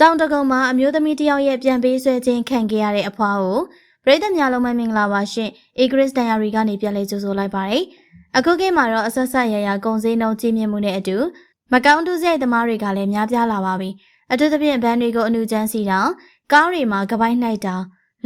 တောင်တကုံမှာအမျိုးသမီးတစ်ယောက်ရဲ့ပြန်ပေးဆွဲခြင်းခံခဲ့ရတဲ့အဖွားကိုပရိသတ်များလုံးမမင်္ဂလာပါရှင်။ Egris Diary ကနေပြန်လည်ကြိုဆိုလိုက်ပါတယ်။အခုခေတ်မှာတော့အဆက်ဆက်ရရကုံစင်းနှုံကြီးမြင့်မှုနဲ့အတူမကောင်းတူးစရိုက်သမားတွေကလည်းများပြားလာပါပြီ။အထူးသဖြင့်ဘန်းတွေကိုအနုချမ်းစီတာကားတွေမှာကပိုင်းနှိုက်တာ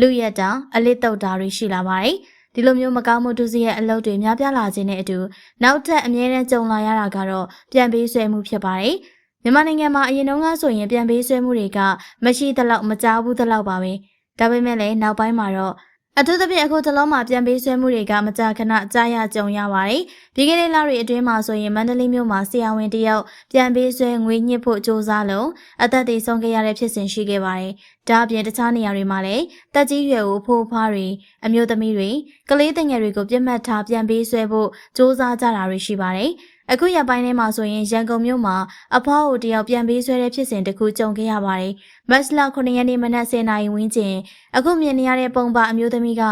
လူရက်တာအလစ်တုတ်တာတွေရှိလာပါတယ်။ဒီလိုမျိုးမကောင်းမှုတူးစရိုက်အလုပ်တွေများပြားလာခြင်းနဲ့အတူနောက်ထပ်အမြဲတမ်းကြုံလာရတာကတော့ပြန်ပေးဆွဲမှုဖြစ်ပါတယ်။ မြန်မာနိုင်ငံမှာအရင်တုန်းကဆိုရင်ပြန်ပေးဆွဲမှုတွေကမရှိသလောက်မကြားဘူးသလောက်ပါပဲဒါပေမဲ့လည်းနောက်ပိုင်းမှာတော့အထူးသဖြင့်အခုတလုံးမှာပြန်ပေးဆွဲမှုတွေကမကြာခဏကြားရကြုံရပါတယ်။ပြီးခဲ့တဲ့လတွေအတွင်းမှာဆိုရင်မန္တလေးမြို့မှာဆရာဝန်တယောက်ပြန်ပေးဆွဲငွေညှစ်ဖို့ကြိုးစားလို့အသက်သေဆုံးခဲ့ရတဲ့ဖြစ်စဉ်ရှိခဲ့ပါတယ်။ဒါအပြင်တခြားနေရာတွေမှာလည်းတက်ကြီးရွယ်ကိုဖိုးဖွားတွေအမျိုးသမီးတွေကလေးတငယ်တွေကိုပြစ်မှတ်ထားပြန်ပေးဆွဲဖို့ကြိုးစားကြတာတွေရှိပါတယ်။ အခုရပိုင်းထဲမှာဆိုရင်ရန်ကုန်မြို့မှာအဖွားကိုတယောက်ပြန်ပေးဆွဲတဲ့ဖြစ်စဉ်တစ်ခုကြုံခဲ့ရပါတယ်။မတ်လ9ရက်နေ့မနက်10:00နာရီဝန်းကျင်အခုမြင်နေရတဲ့ပုံပါအမျိုးသမီးက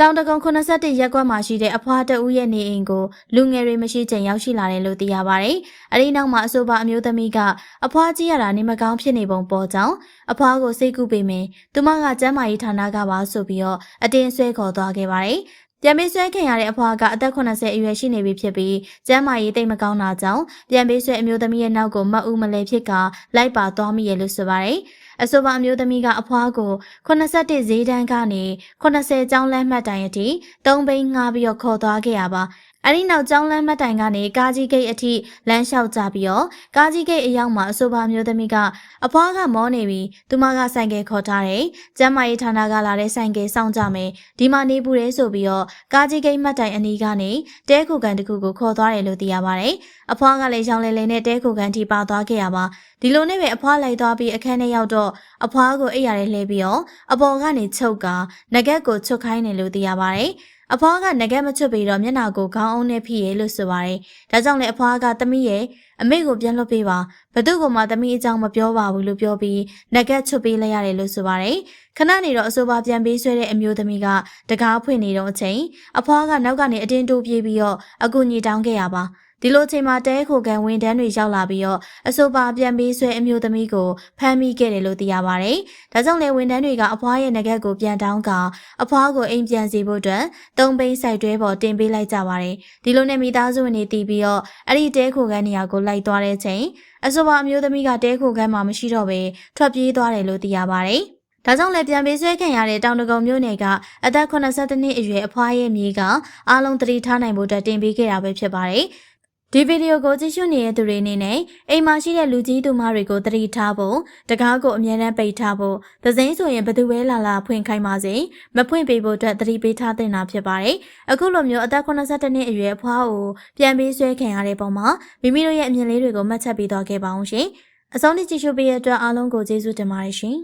တောင်တကုံ81ရက်ကွက်မှာရှိတဲ့အဖွားတဦးရဲ့နေအိမ်ကိုလူငယ်တွေမရှိချင်ရောက်ရှိလာတယ်လို့သိရပါတယ်။အဲဒီနောက်မှာအဆိုပါအမျိုးသမီးကအဖွားကြီးရတာနေမကောင်းဖြစ်နေပုံပေါ်ကြောင်းအဖွားကိုစိတ်ကူးပေမယ့်သူမကကျမ်းမာရေးဌာနကပါဆိုပြီးတော့အတင်းဆွဲခေါ်သွားခဲ့ပါတယ်။ ပြန်ပေးဆွဲခင်ရတဲ့အဖွားကအသက်80အရွယ်ရှိနေပြီဖြစ်ပြီးကျန်းမာရေးတိတ်မကောင်းတာကြောင့်ပြန်ပေးဆွဲအမျိုးသမီးရဲ့နောက်ကိုမအူးမလဲဖြစ်ကလိုက်ပါသွားမိရလို့ဆိုပါတယ်။အဆိုပါအမျိုးသမီးကအဖွားကို81ဈေးတန်းကနေ80ကျောင်းလမ်းမှတ်တိုင်အထိ၃ဘိန်းငှားပြီးတော့ခေါ်သွားခဲ့ရပါ အဲ့ဒီနောက်ကျောင်းလမ်းမတိုင်ကနေကားကြီးဂိတ်အထိလမ်းလျှောက်ကြပြီးတော့ကားကြီးဂိတ်အရောက်မှာအဆိုပါမျိုးသမီးကအဖွားကမောနေပြီးသူမကဆိုင်ကယ်ခေါ်ထားတယ်။ကျမ်းမာရေးဌာနကလာတဲ့ဆိုင်ကယ်စောင့်ကြမယ်။ဒီမှာနေပူရဲဆိုပြီးတော့ကားကြီးဂိတ်မှတ်တိုင်အနီးကနေတဲခုကန်တစ်ခုကိုခေါ်သွားတယ်လို့သိရပါတယ်။အဖွားကလည်းရောင်လဲလဲနဲ့တဲခုကန်ထိပါသွားခဲ့ရပါ။ဒီလိုနဲ့ပဲအဖွားလိုက်သွားပြီးအခန်းထဲရောက်တော့အဖွားကိုအိပ်ရတယ်လှည့်ပြီးတော့အပေါ်ကနေချုပ်ကာငကက်ကိုချွတ်ခိုင်းတယ်လို့သိရပါတယ်။ အဖွားကငကက်မချွတ်ပြီးတော့မျက်နှာကိုခေါင်းအုံးနဲ့ဖိရဲလို့ဆိုပါတယ်။ဒါကြောင့်လည်းအဖွားကသမီးရဲ့အမေကိုပြန်လွတ်ပေးပါဘသူကမှသမီးအကြောင်းမပြောပါဘူးလို့ပြောပြီးငကက်ချွတ်ပေးလိုက်ရတယ်လို့ဆိုပါတယ်။ခဏနေတော့အဆိုပါပြန်ပေးဆွဲတဲ့အမျိုးသမီးကတကားဖွင့်နေတော့အချိန်အဖွားကနောက်ကနေအတင်းတိုးပြေးပြီးတော့အကူညီတောင်းခဲ့ရပါ။ ဒီလိုချိန်မှာတဲခိုကန်ဝန်တန်းတွေရောက်လာပြီးတော့အဆိုပါပြန်ပေးဆွဲအမျိုးသမီးကိုဖမ်းမိခဲ့တယ်လို့သိရပါတယ်။ဒါကြောင့်လည်းဝန်တန်းတွေကအဖွားရဲ့ငကက်ကိုပြန်တောင်းကအဖွားကိုအိမ်ပြန်စီဖို့အတွက်သုံးပိန်းဆိုင်တွဲပေါ်တင်ပေးလိုက်ကြပါတယ်။ဒီလိုနဲ့မိသားစုဝင်တွေတီးပြီးတော့အဲ့ဒီတဲခိုကန်နေရာကိုလိုက်သွားတဲ့ချိန်အဆိုပါအမျိုးသမီးကတဲခိုကန်မှာမရှိတော့ဘဲထွက်ပြေးသွားတယ်လို့သိရပါတယ်။ဒါကြောင့်လည်းပြန်ပေးဆွဲခံရတဲ့တောင်တကုံမြို့နယ်ကအသက်82နှစ်အရွယ်အဖွားရဲ့မြေကအားလုံးသတိထားနိုင်ဖို့အတွက်တင်ပေးခဲ့တာပဲဖြစ်ပါတယ်။ ဒီဗီဒီယိုကိုကြည့်ရှုနေတဲ့သူတွေအနေနဲ့အိမ်မှာရှိတဲ့လူကြီးသူမတွေကိုသတိထားဖို့တကားကိုအမြဲတမ်းပိတ်ထားဖို့သစိမ်းဆိုရင်ဘယ်သူပဲလာလာဖွင့်ခိုင်းပါစေမဖွင့်ပေးဖို့အတွက်သတိပေးထားတင်တာဖြစ်ပါတယ်အခုလိုမျိုးအသက်82နှစ်အရွယ်အဖွားကိုပြန်ပြီးဆွဲခံရတဲ့ပုံမှာမိမိတို့ရဲ့အမြင်လေးတွေကိုမှတ်ချက်ပေးသွားခဲ့ပါအောင်ရှင်အဆုံးထိကြည့်ရှုပေးတဲ့အတွက်အားလုံးကိုကျေးဇူးတင်ပါတယ်ရှင်